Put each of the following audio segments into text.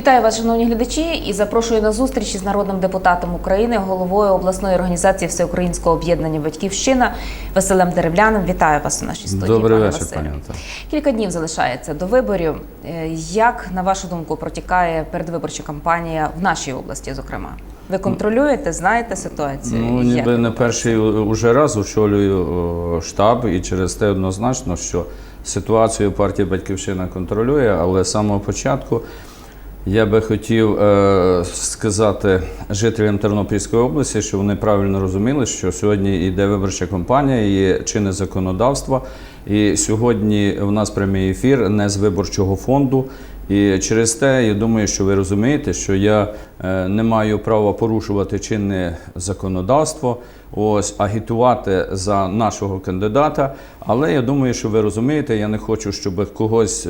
Вітаю вас, шановні глядачі, і запрошую на зустріч із народним депутатом України, головою обласної організації Всеукраїнського об'єднання Батьківщина Василем Деревляним. Вітаю вас у нашій студії. Добрий пане вечір, пані. Кілька днів залишається до виборів. Е, Як на вашу думку протікає передвиборча кампанія в нашій області? Зокрема, ви контролюєте, знаєте ситуацію? Ну, ніби не перший уже раз очолюю штаб, і через те однозначно, що ситуацію партія Батьківщина контролює, але з самого початку я би хотів е, сказати жителям Тернопільської області, що вони правильно розуміли, що сьогодні йде виборча кампанія, є чинне законодавство. І сьогодні в нас прямий ефір не з виборчого фонду. І через те я думаю, що ви розумієте, що я е, не маю права порушувати чинне законодавство, ось агітувати за нашого кандидата. Але я думаю, що ви розумієте, я не хочу, щоб когось.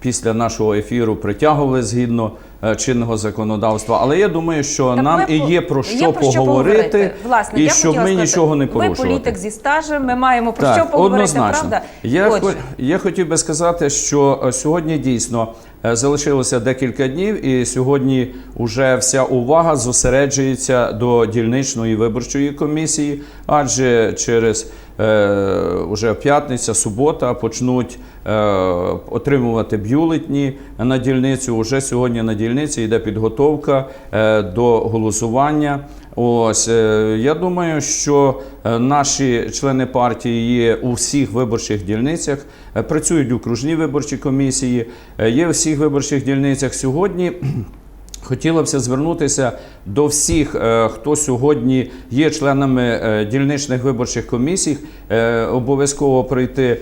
Після нашого ефіру притягували згідно е, чинного законодавства, але я думаю, що Так нам ви і є про є що поговорити, Власне, і я щоб ми сказати, нічого не Ви політик зі стажем, ми маємо про що поговорити, однозначно. правда? Я, я хотів би сказати, що е, сьогодні дійсно залишилося декілька днів, і сьогодні вже вся увага зосереджується до дільничної виборчої комісії, адже через е, уже п'ятниця, субота почнуть е, отримувати бюлетні на дільницю. Уже сьогодні на дільниці йде підготовка е, до голосування. Ось е, я думаю, що е, наші члени партії є у всіх виборчих дільницях, Працюють працюють окружні виборчі комісії, е, є у всіх виборчих дільницях сьогодні. Хотілося б звернутися до всіх, е, хто сьогодні є членами е, дільничних виборчих комісій, е, обов'язково прийти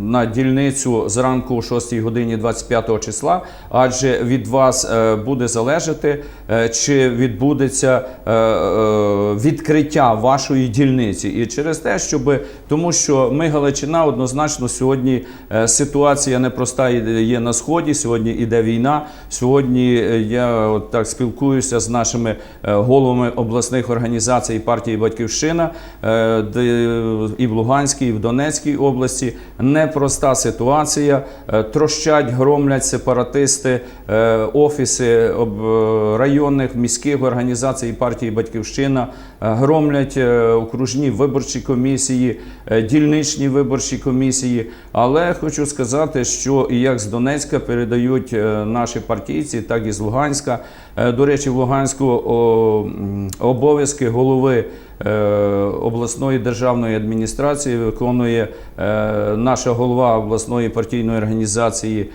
на дільницю зранку о 6 годині 25 числа, адже від вас буде залежати, чи відбудеться відкриття вашої дільниці. І через те, щоб тому, що ми Галичина однозначно сьогодні ситуація непроста є на сході. Сьогодні іде війна. Сьогодні е, я от так спілкуюся з нашими е, головами обласних організацій партії Батьківщина, е, де і в Луганській, і в Донецькій області. Непроста ситуація. Трощать, громлять сепаратисти, офіси районних міських організацій партії Батьківщина, громлять окружні виборчі комісії, дільничні виборчі комісії. Але хочу сказати, що і як з Донецька передають наші партійці, так і з Луганська. Е, До речі, в Луганську обов'язки голови е, обласної державної адміністрації виконує е, наша голова обласної партійної організації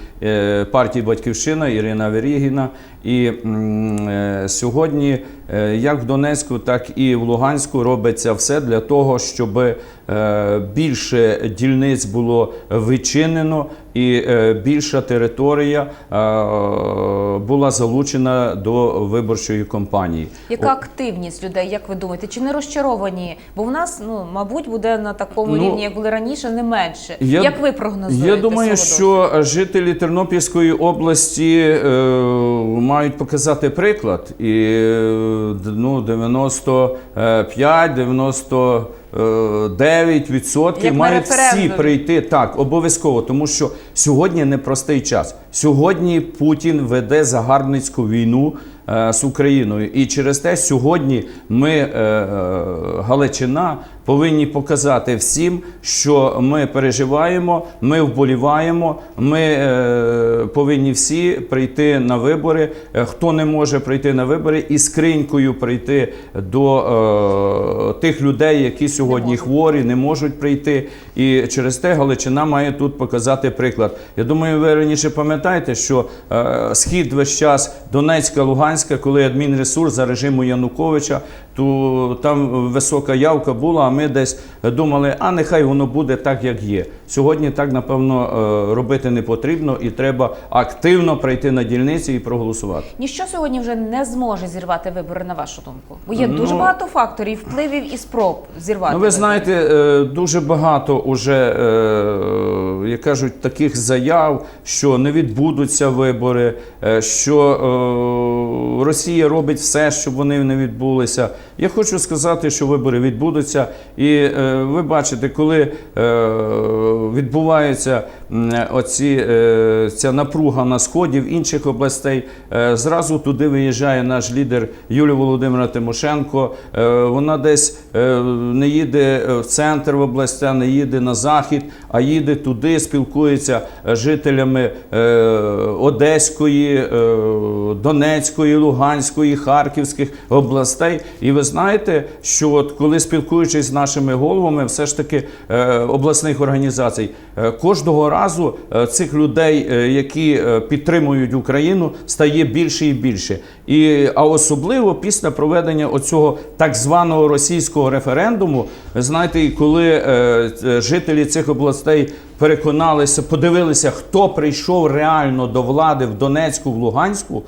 партії Батьківщина Ірина Верігіна. І сьогодні, як в Донецьку, так і в Луганську, робиться все для того, щоб більше дільниць було вичинено і більша територія була залучена до до виборчої кампанії. Яка активність людей, як ви думаєте, чи не розчаровані? Бо в нас ну мабуть буде на такому ну, рівні, як були раніше, не менше. Я, як ви прогнозуєте? Я думаю, що жителі Тернопільської області е, мають показати приклад і е, ну 95, 90 9% Як мають всі прийти. Так, обов'язково, тому що сьогодні непростий час. Сьогодні Путін веде загарбницьку війну е, з Україною, і через те сьогодні ми е, е, Галичина повинні показати всім, що ми переживаємо, ми вболіваємо. Ми е, повинні всі прийти на вибори. Е, Хто не може прийти на вибори, і скринькою прийти до е, тих людей, які сьогодні можуть. хворі, не можуть прийти. І через те Галичина має тут показати приклад. Я думаю, ви раніше пам'ятаєте, що е, схід весь час Донецька, Луганська, коли адмінресурс за режиму Януковича, то там висока явка була. А ми десь думали, а нехай воно буде так, як є. Сьогодні так напевно е, робити не потрібно, і треба активно прийти на дільниці і проголосувати. Ніщо сьогодні вже не зможе зірвати вибори, на вашу думку? Бо є дуже Ну, багато факторів, впливів і спроб зірвати. Ну, ви вибори. знаєте, е, дуже багато уже, е, як кажуть, таких заяв, що не відбудуться вибори, що Росія робить все, щоб вони не відбулися. Я хочу сказати, що вибори відбудуться. І е, ви бачите, коли е, відбувається оці, е, ця напруга на сході в інших областей, е, зразу туди виїжджає наш лідер Юлія Володимира Тимошенко. Е, Вона десь не їде в центр в областя, не їде на захід, а їде туди, спілкується з жителями Одеської, Донецької, Луганської, Харківських областей. І ви знаєте, що от коли спілкуючись з нашими головами, все ж таки обласних організацій, кожного разу е, цих людей, е, які е, підтримують Україну, стає більше і більше. І а особливо після проведення оцього так званого російського референдуму, знаєте, коли жителі цих областей переконалися, подивилися, хто прийшов реально до влади в Донецьку, в Луганську.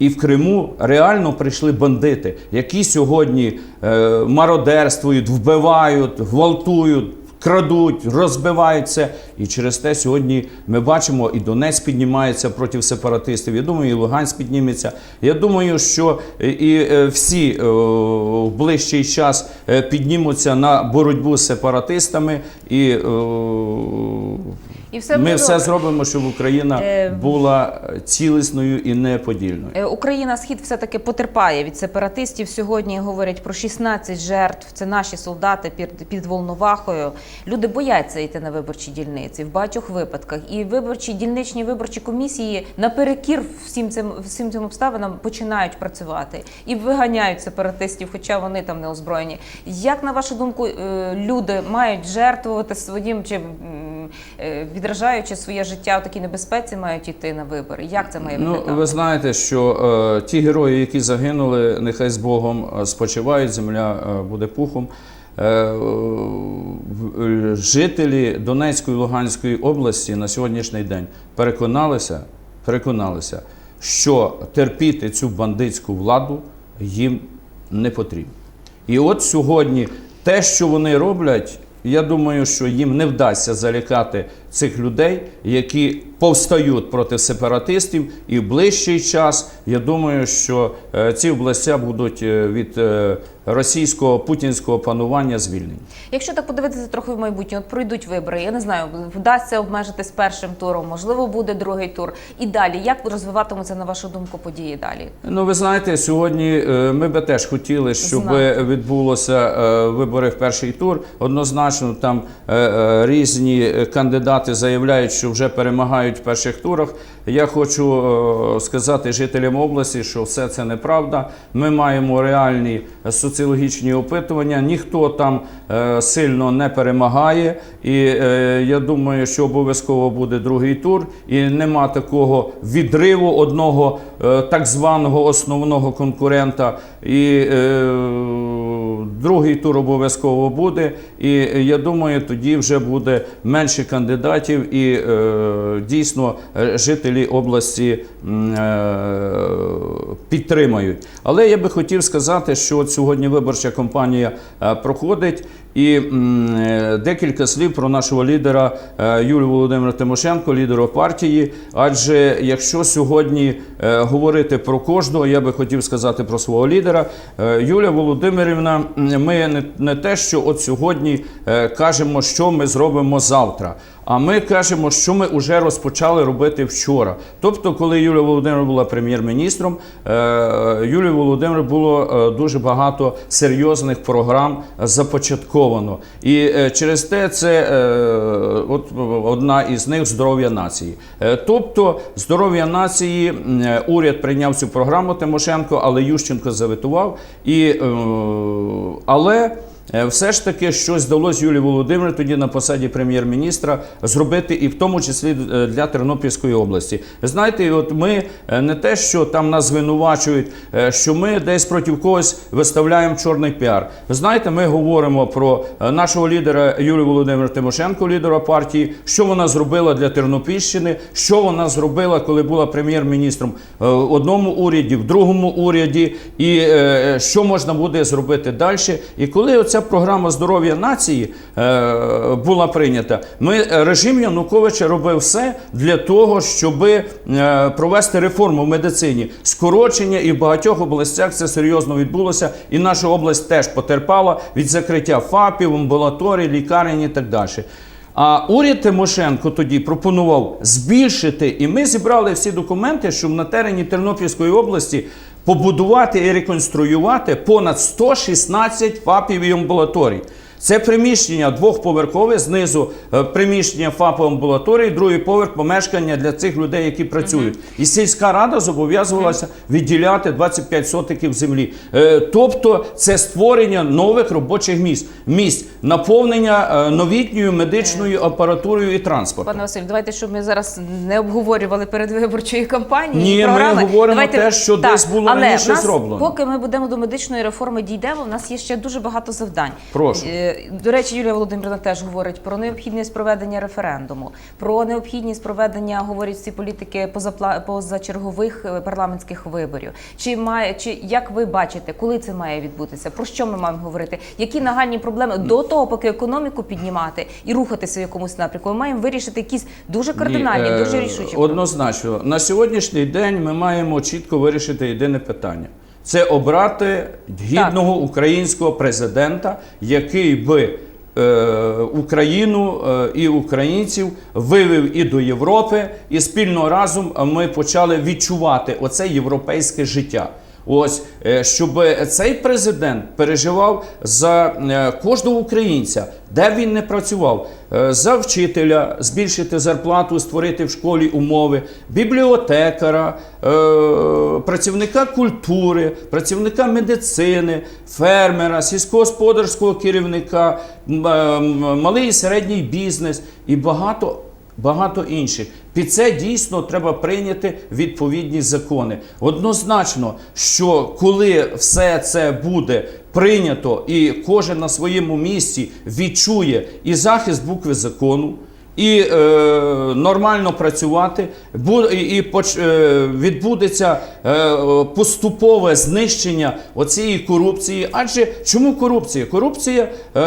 І в Криму реально прийшли бандити, які сьогодні е, мародерствують, вбивають, гвалтують, крадуть, розбиваються. І через те сьогодні ми бачимо, і Донець піднімається проти сепаратистів. Я думаю, і Луганськ підніметься. Я думаю, що і е, всі е, в ближчий час е, піднімуться на боротьбу з сепаратистами, і е, І все ми буде все добре. зробимо, щоб Україна Е, була цілісною і неподільною. Е, Україна схід все таки потерпає від сепаратистів. Сьогодні говорять про 16 жертв. Це наші солдати під, під Волновахою. Люди бояться йти на виборчі дільниці в багатьох випадках. І виборчі дільничні виборчі комісії наперекір всім цим всім цим обставинам починають працювати і виганяють сепаратистів, хоча вони там не озброєні. Як на вашу думку, е, люди мають жертвувати своїм чи відражаючи своє життя в такій небезпеці, мають йти на вибори? Як це має Ну, ви знаєте, що е, ті герої, які загинули, нехай з Богом е, спочивають, земля е, буде пухом. Е, е, жителі Донецької і Луганської області на сьогоднішній день переконалися, переконалися, що терпіти цю бандитську владу їм не потрібно. І от сьогодні те, що вони роблять, я думаю, що їм не вдасться залякати цих людей, які повстають проти сепаратистів, і в ближчий час я думаю, що е, ці областя будуть е, від е, російського путінського панування звільнені. Якщо так подивитися трохи в майбутнє, от пройдуть вибори, я не знаю, вдасться обмежитись першим туром, можливо, буде другий тур. І далі, як розвиватимуться, на вашу думку, події далі? Ну, ви знаєте, сьогодні е, ми би теж хотіли, щоб Знати. відбулося е, вибори в перший тур. Однозначно, там е, різні кандидати заявляють, що вже перемагають в перших турах. Я хочу сказати жителям області, що все це неправда. Ми маємо реальні соціологічні опитування. Ніхто там е, сильно не перемагає. І е, я думаю, що обов'язково буде другий тур, і нема такого відриву одного е, так званого основного конкурента. І другий тур обов'язково буде. І я думаю, тоді вже буде менше кандидатів, і е, дійсно е, жителі області е, підтримають. Але я би хотів сказати, що от сьогодні виборча кампанія е, проходить. І е, декілька слів про нашого лідера е, Юлію Володимира Тимошенко, лідера партії. Адже якщо сьогодні е, говорити про кожного, я би хотів сказати про свого лідера. Юлія Володимирівна, ми не, те, що от сьогодні кажемо, що ми зробимо завтра. А ми кажемо, що ми вже розпочали робити вчора. Тобто, коли Юлія Володимирівна була прем'єр-міністром, е, Юлії Володимир було е, дуже багато серйозних програм започатковано. І е, через те це от одна із них здоров'я нації. Тобто, здоров'я нації уряд прийняв цю програму Тимошенко, але Ющенко заветував. І, але Все ж таки щось вдалося Юлії Володимирівні тоді на посаді прем'єр-міністра зробити, і в тому числі е, для Тернопільської області. Знаєте, от ми е, не те, що там нас звинувачують, е, що ми десь проти когось виставляємо чорний піар. Знаєте, ми говоримо про е, нашого лідера Юлію Володимира Тимошенко, лідера партії, що вона зробила для Тернопільщини, що вона зробила, коли була прем'єр-міністром е, в одному уряді, в другому уряді, і е, що можна буде зробити далі. І коли оця програма здоров'я нації е, була прийнята, ми е, режим Януковича робив все для того, щоб е, провести реформу в медицині. Скорочення і в багатьох областях це серйозно відбулося, і наша область теж потерпала від закриття ФАПів, амбулаторій, лікарень і так далі. А уряд Тимошенко тоді пропонував збільшити, і ми зібрали всі документи, щоб на терені Тернопільської області побудувати і реконструювати понад 116 ФАПів і амбулаторій. Це приміщення двохповерхове, знизу е, приміщення ФАПу амбулаторії, другий поверх помешкання для цих людей, які працюють. І сільська рада зобов'язувалася відділяти 25 сотиків землі. Е, Тобто це створення нових робочих місць, місць наповнення е, новітньою медичною апаратурою і транспортом. Пане Василь, давайте, щоб ми зараз не обговорювали передвиборчої кампанії. Ні, і ми програми. говоримо те, що десь було раніше зроблено. Поки ми будемо до медичної реформи дійдемо, в нас є ще дуже багато завдань. Прошу. До речі, Юлія Володимирівна теж говорить про необхідність проведення референдуму, про необхідність проведення, говорять ці політики позапла... позачергових е, парламентських виборів. Чи має чи як ви бачите, коли це має відбутися? Про що ми маємо говорити? Які нагальні проблеми до того, поки економіку піднімати і рухатися в якомусь напрямку? Ми маємо вирішити якісь дуже кардинальні, Ні, е, дуже рішучі проблеми. Однозначно, на сьогоднішній день ми маємо чітко вирішити єдине питання: це обрати гідного українського президента, який би. е, Україну е, і українців вивів і до Європи, і спільно разом ми почали відчувати оце європейське життя. Ось е, щоб цей президент переживав за е, кожного українця, де він не працював, е, за вчителя, збільшити зарплату, створити в школі умови, бібліотекара, е, працівника культури, працівника медицини, фермера, сільськогосподарського керівника, е, малий і середній бізнес і багато багато інших. Під це дійсно треба прийняти відповідні закони. Однозначно, що коли все це буде прийнято, і кожен на своєму місці відчує і захист букви закону. І е, нормально працювати, і, і поч, е, відбудеться е, поступове знищення оцієї корупції. Адже чому корупція? Корупція е,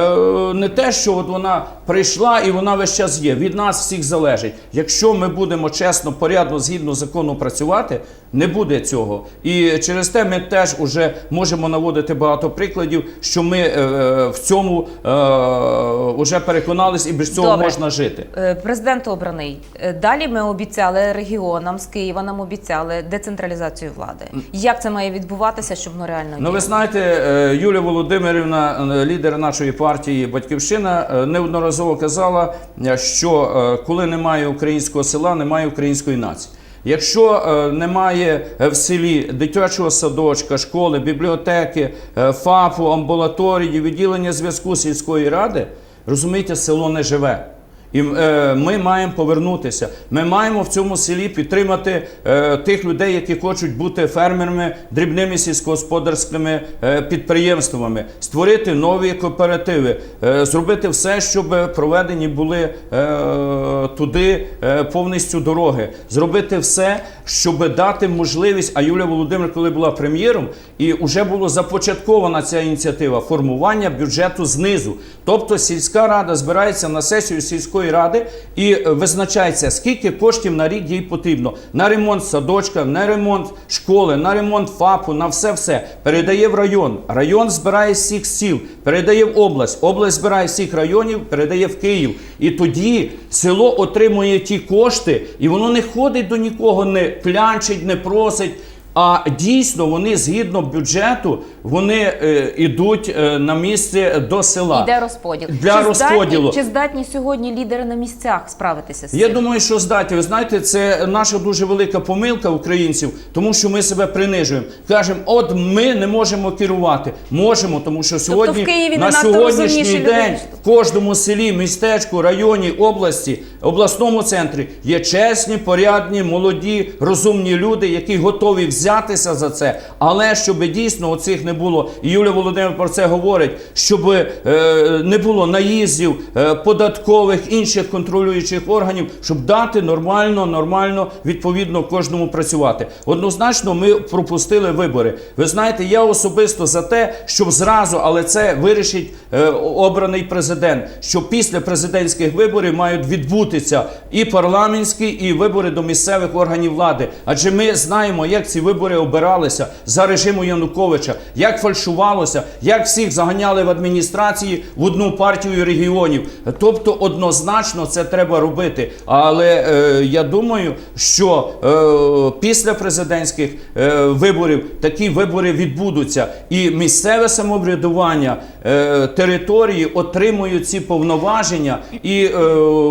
не те, що от вона прийшла і вона весь час є. Від нас всіх залежить. Якщо ми будемо чесно, порядно, згідно закону працювати, не буде цього. І через те ми теж уже можемо наводити багато прикладів, що ми е, в цьому е, вже переконались, і без цього Добре. можна жити. Е, Президент обраний. Е, Далі ми обіцяли регіонам з Києва. Нам обіцяли децентралізацію влади. Як це має відбуватися, щоб воно реально Ну, ви знаєте, е, Юлія Володимирівна, лідер нашої партії Батьківщина, е, неодноразово казала, е, що е, коли немає українського села, немає української нації. Якщо е, немає в селі дитячого садочка, школи, бібліотеки, ФАПу, амбулаторії, відділення зв'язку сільської ради, розумієте, село не живе. І е, ми маємо повернутися. Ми маємо в цьому селі підтримати е, тих людей, які хочуть бути фермерами, дрібними сільськогосподарськими е, підприємствами, створити нові кооперативи, е, зробити все, щоб проведені були е, туди е, повністю дороги, зробити все, щоб дати можливість. А Юлія Володимир, коли була прем'єром, і вже було започаткована ця ініціатива формування бюджету знизу. Тобто сільська рада збирається на сесію сільської ради і е, визначається, скільки коштів на рік їй потрібно на ремонт садочка, на ремонт школи, на ремонт ФАПу, на все все передає в район. Район збирає всіх сіл, передає в область. Область збирає всіх районів, передає в Київ. І тоді село отримує ті кошти, і воно не ходить до нікого, не клянчить, не просить. А дійсно вони згідно бюджету вони е, ідуть е, на місце до села. Іде розподіл. Для чи розподілу. Здатні, чи здатні сьогодні лідери на місцях справитися з Я думаю, що здатні. Ви знаєте, це наша дуже велика помилка українців, тому що ми себе принижуємо. Кажемо, от ми не можемо керувати. Можемо, тому що сьогодні Тобто в Києві на сьогоднішній день в кожному селі, містечку, районі, області, обласному центрі є чесні, порядні, молоді, розумні люди, які готові взятися за це. Але щоб дійсно оцих не було, і Юлія Володимир про це говорить, щоб е, не було наїздів е, податкових інших контролюючих органів, щоб дати нормально, нормально, відповідно кожному працювати. Однозначно, ми пропустили вибори. Ви знаєте, я особисто за те, щоб зразу, але це вирішить е, обраний президент, що після президентських виборів мають відбутися і парламентські, і вибори до місцевих органів влади. Адже ми знаємо, як ці вибори обиралися за режиму Януковича, як фальшувалося, як всіх заганяли в адміністрації в одну партію регіонів. Тобто, однозначно це треба робити. Але е, я думаю, що е, після президентських е, виборів такі вибори відбудуться, і місцеве самоврядування е, території отримують ці повноваження, і е,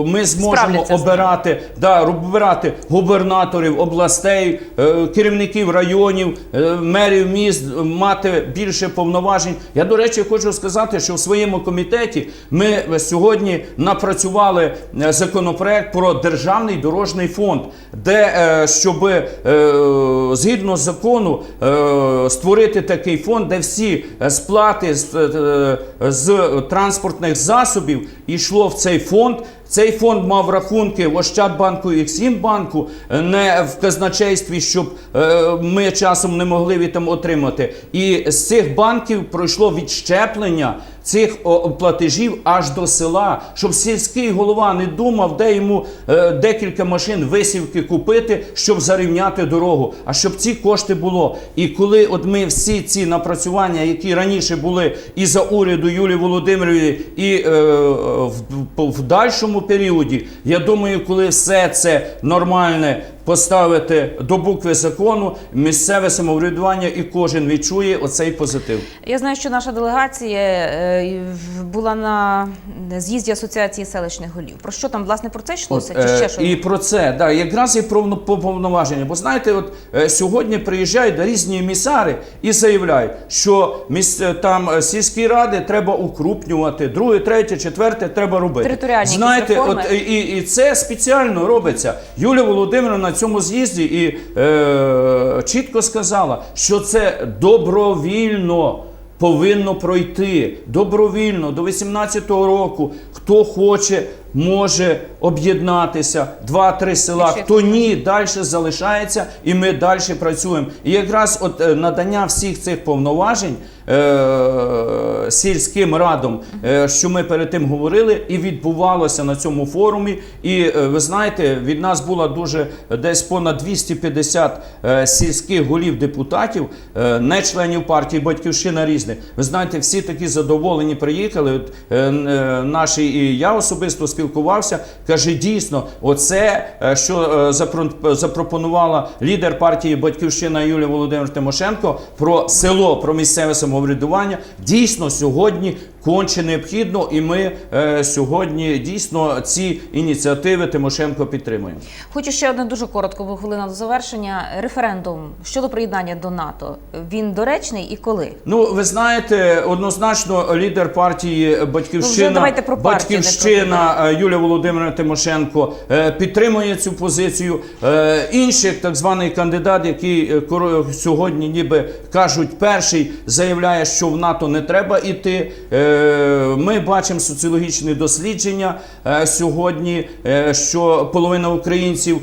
ми зможемо обирати, да, обирати губернаторів областей, е, керівників районів, е, мерів міст, мати більше повноважень. Я, до речі, хочу сказати, що в своєму комітеті ми сьогодні напрацювали е, законопроект про державний дорожній фонд, де е, щоб е, згідно закону створити такий фонд, де всі сплати з транспортних засобів йшло в цей фонд. Цей фонд мав рахунки в Ощадбанку і Ексімбанку, е, не в казначействі, щоб е, ми часом не могли від там отримати. І з цих банків пройшло відщеплення цих платежів аж до села, щоб сільський голова не думав, де йому е, декілька машин висівки купити, щоб зарівняти дорогу. А щоб ці кошти було. І коли от ми всі ці напрацювання, які раніше були і за уряду Юлії Володимирівни, і е, в, в дальшому періоді, я думаю, коли все це нормальне поставити до букви закону, місцеве самоврядування і кожен відчує оцей позитив. Я знаю, що наша делегація е, була на з'їзді асоціації селищних голів. Про що там власне про це йшлося? От, Чи е, ще що? І про це, да, якраз і про повноваження. Бо знаєте, от е, сьогодні приїжджають різні емісари і заявляють, що міс, е, там е, сільські ради треба укрупнювати, друге, третє, четверте треба робити. Територіальні знаєте, от і, і це спеціально робиться. Юлія Володимирівна на цьому з'їзді і е, чітко сказала, що це добровільно. Повинно пройти добровільно до 18-го року. Хто хоче, може об'єднатися. Два-три села. Хто ні, далі залишається, і ми далі працюємо. І якраз от е, надання всіх цих повноважень е, сільським радам, е, що ми перед тим говорили, і відбувалося на цьому форумі. І е, ви знаєте, від нас було дуже десь понад 250 е, сільських голів депутатів, не членів партії Батьківщина різних. Ви знаєте, всі такі задоволені приїхали. От, наші і я особисто спілкувався. Каже, дійсно, оце, що е, запропонувала лідер партії Батьківщина Юлія Володимир Тимошенко про село, про місцеве самоврядування. Дійсно, сьогодні конче необхідно, і ми е, сьогодні дійсно ці ініціативи Тимошенко підтримуємо. Хочу ще одне дуже коротко, бо хвилина до завершення. Референдум щодо приєднання до НАТО. Він доречний і коли? Ну, ви знаєте, однозначно лідер партії Ну, Батьківщина, вже давайте про партію, Батьківщина е, Юлія Володимирівна Тимошенко е, підтримує цю позицію. Е, Інший так званий кандидат, який сьогодні ніби кажуть, перший заявляє, що в НАТО не треба йти. Е, Ми бачимо соціологічні дослідження е, сьогодні, е, що половина українців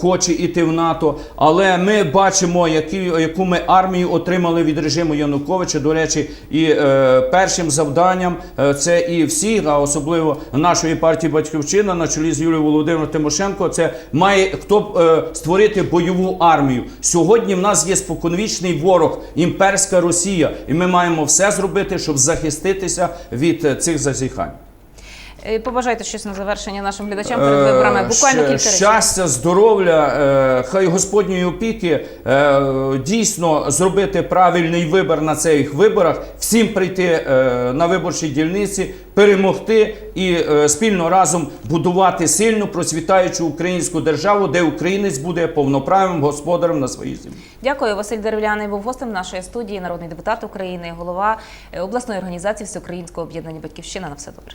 хоче йти в НАТО, але ми бачимо, які, яку ми армію отримали від режиму Януковича. До речі, і першим завданням це і всіх, а особливо нашої партії Батьківщина на чолі з Юлією Володимиром Тимошенко. Це має хто створити бойову армію. Сьогодні в нас є споконвічний ворог, імперська Росія, і ми маємо все зробити, щоб захиститися від е, цих зазіхань. Е, Побажайте щось на завершення нашим глядачам перед виборами. Е, Буквально кілька щастя, здоров'я, е, хай Господньої опіки е, дійсно зробити правильний вибір на цих виборах, всім прийти е, на виборчі дільниці, перемогти і е, спільно разом будувати сильну процвітаючу українську державу, де українець буде повноправним господарем на своїй землі. Дякую. Василь Деревляний був гостем нашої студії, народний депутат України, голова е, обласної організації Всеукраїнського об'єднання Батьківщина. На все добре.